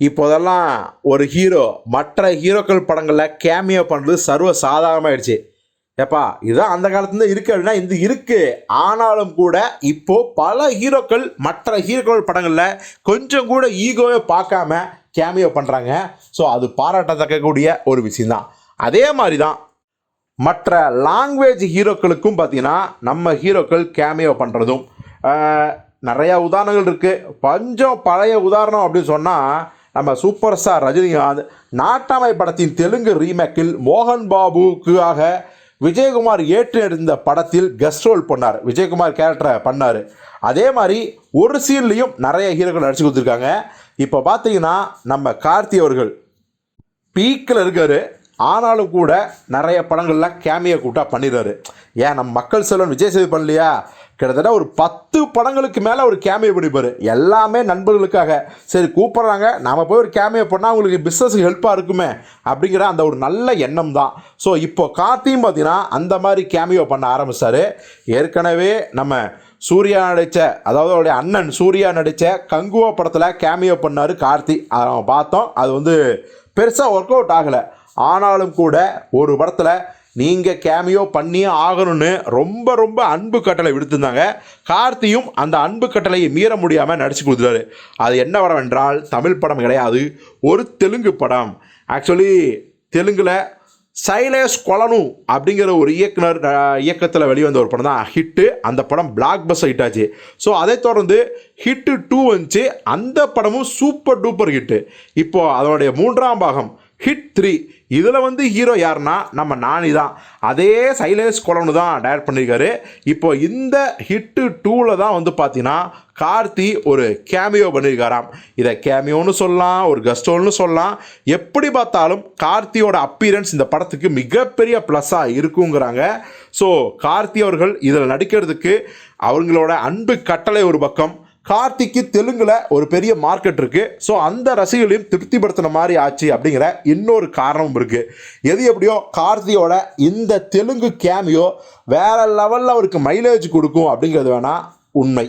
இப்போதெல்லாம் ஒரு ஹீரோ மற்ற ஹீரோக்கள் படங்களில் கேமியோ பண்ணுறது சர்வ சாதாரணமாயிடுச்சு ஏப்பா இதுதான் அந்த காலத்துலேருந்து இருக்கு அப்படின்னா இது இருக்குது ஆனாலும் கூட இப்போது பல ஹீரோக்கள் மற்ற ஹீரோக்கள் படங்களில் கொஞ்சம் கூட ஈகோவை பார்க்காம கேமியோ பண்ணுறாங்க ஸோ அது பாராட்டத்தக்கக்கூடிய ஒரு விஷயந்தான் அதே மாதிரி தான் மற்ற லாங்குவேஜ் ஹீரோக்களுக்கும் பார்த்திங்கன்னா நம்ம ஹீரோக்கள் கேமியோ பண்ணுறதும் நிறையா உதாரணங்கள் இருக்குது கொஞ்சம் பழைய உதாரணம் அப்படின்னு சொன்னால் நம்ம சூப்பர் ஸ்டார் ரஜினிகாந்த் நாட்டாமை படத்தின் தெலுங்கு ரீமேக்கில் மோகன் பாபுக்காக விஜயகுமார் ஏற்று எடுத்த படத்தில் கெஸ்ட் ரோல் பண்ணார். விஜயகுமார் கேரக்டரை பண்ணார். அதே மாதிரி ஒரு சீன்லேயும் நிறைய ஹீரோக்கள் நடிச்சு கொடுத்துருக்காங்க. இப்போ பார்த்தீங்கன்னா நம்ம கார்த்தி அவர்கள் பீக்கில் இருக்கார். ஆனாலும் கூட நிறைய படங்களில் கேமியை கூட்டா பண்ணிடுறாரு. ஏன் நம்ம மக்கள் செல்வன் விஜய் சேது பண்ணலையா? கிட்டத்தட்ட ஒரு பத்து படங்களுக்கு மேலே ஒரு கேமியோ பண்ணிப்பார். எல்லாமே நண்பர்களுக்காக. சரி கூப்பிட்றாங்க. நாம் போய் ஒரு கேமியோ பண்ணால் அவங்களுக்கு பிஸ்னஸுக்கு ஹெல்ப்பாக இருக்குமே அப்படிங்கிற அந்த ஒரு நல்ல எண்ணம் தான். ஸோ இப்போ கார்த்தியும் பார்த்தீங்கன்னா அந்த மாதிரி கேமியோ பண்ண ஆரம்பித்தார் ஏற்கனவே நம்ம சூர்யா நடித்த அதாவது அவருடைய அண்ணன் சூர்யா நடித்த கங்குவா படத்தில் கேமியோ பண்ணார் கார்த்தி. அதை நம்ம பார்த்தோம். அது வந்து பெருசாக ஒர்க் அவுட் ஆகலை. ஆனாலும் கூட ஒரு படத்தில் நீங்கள் கேமியோ பண்ணியே ஆகணும்னு ரொம்ப ரொம்ப அன்பு கட்டளை விடுத்திருந்தாங்க. கார்த்தியும் அந்த அன்பு கட்டளையை மீற முடியாமல் நடிச்சு கொடுத்துட்டாரு. அது என்ன படம் என்றால் தமிழ் படம் கிடையாது ஒரு தெலுங்கு படம். ஆக்சுவலி தெலுங்கில் சைலேஷ் கொலனு அப்படிங்கிற ஒரு இயக்குனர் இயக்கத்தில் வெளிவந்த ஒரு படம் தான் ஹிட்டு அந்த படம் பிளாக் பஸ் ஹிட் ஆச்சு. ஸோ அதை தொடர்ந்து ஹிட்டு டூ வந்துச்சு. அந்த படமும் சூப்பர் டூப்பர் ஹிட்டு இப்போது அதனுடைய மூன்றாம் பாகம் ஹிட் த்ரீ இதில் வந்து ஹீரோ யாருன்னா நம்ம நானி தான். அதே சைலேஷ் கொலனு தான் டைரக்ட் பண்ணியிருக்காரு இப்போ இந்த ஹிட்டு டூவில் தான் வந்து பார்த்தீங்கன்னா கார்த்தி ஒரு கேமியோ பண்ணியிருக்காராம் இதை கேமியோன்னு சொல்லலாம் ஒரு கஸ்டோன்னு சொல்லலாம். எப்படி பார்த்தாலும் கார்த்தியோட அப்பீரன்ஸ் இந்த படத்துக்கு மிகப்பெரிய ப்ளஸ்ஸாக இருக்குங்கிறாங்க. ஸோ கார்த்தி அவர்கள் இதில் நடிக்கிறதுக்கு அவங்களோட அன்பு கட்டளை ஒரு பக்கம் கார்த்திக்கு தெலுங்குல ஒரு பெரிய மார்க்கெட் இருக்கு. ஸோ அந்த ரசிகர்களையும் திருப்திப்படுத்தின மாதிரி ஆச்சு அப்படிங்கிற இன்னொரு காரணமும் இருக்கு. எது எப்படியோ கார்த்தியோட இந்த தெலுங்கு கேமியோ வேற லெவலில் அவருக்கு மைலேஜ் கொடுக்கும் அப்படிங்கிறது வேணா உண்மை.